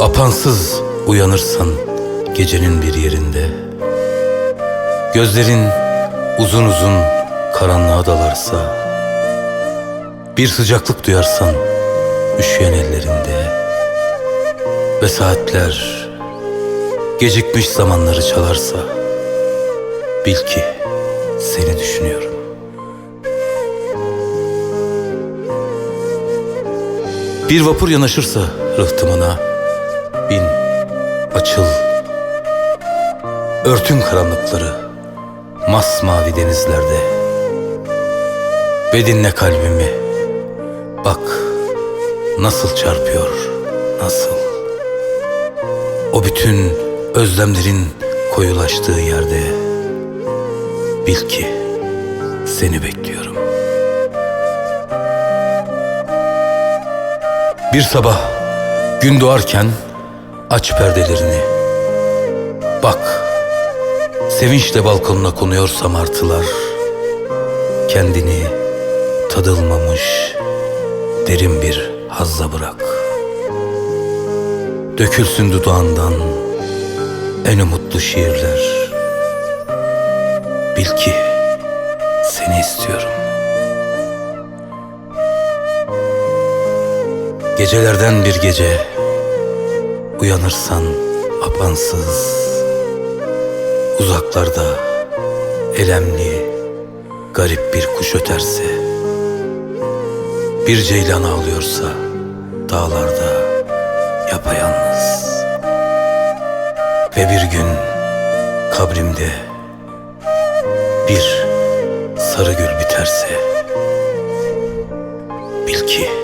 Apansız uyanırsan gecenin bir yerinde. Gözlerin uzun uzun karanlığa dalarsa Bir sıcaklık duyarsan üşüyen ellerinde. Ve saatler gecikmiş zamanları çalarsa Bil ki seni düşünüyorum. Bir vapur yanaşırsa rıhtımına Bin, açıl. Örtün karanlıkları Masmavi denizlerde. Ve dinle kalbimi. Bak nasıl çarpıyor Nasıl. O bütün özlemlerin koyulaştığı yerde. Bil ki seni bekliyorum. Bir sabah gün doğarken aç perdelerini. Bak sevinçle balkonuna konuyorsa martılar. Kendini tadılmamış derin bir hazza bırak. Dökülsün dudağından en umutlu şiirler. Bil ki seni istiyorum. Gecelerden bir gece Uyanırsan apansız Uzaklarda elemli Garip bir kuş öterse Bir ceylan ağlıyorsa Dağlarda yapayalnız. Ve bir gün kabrimde Bir sarı gül biterse Bil ki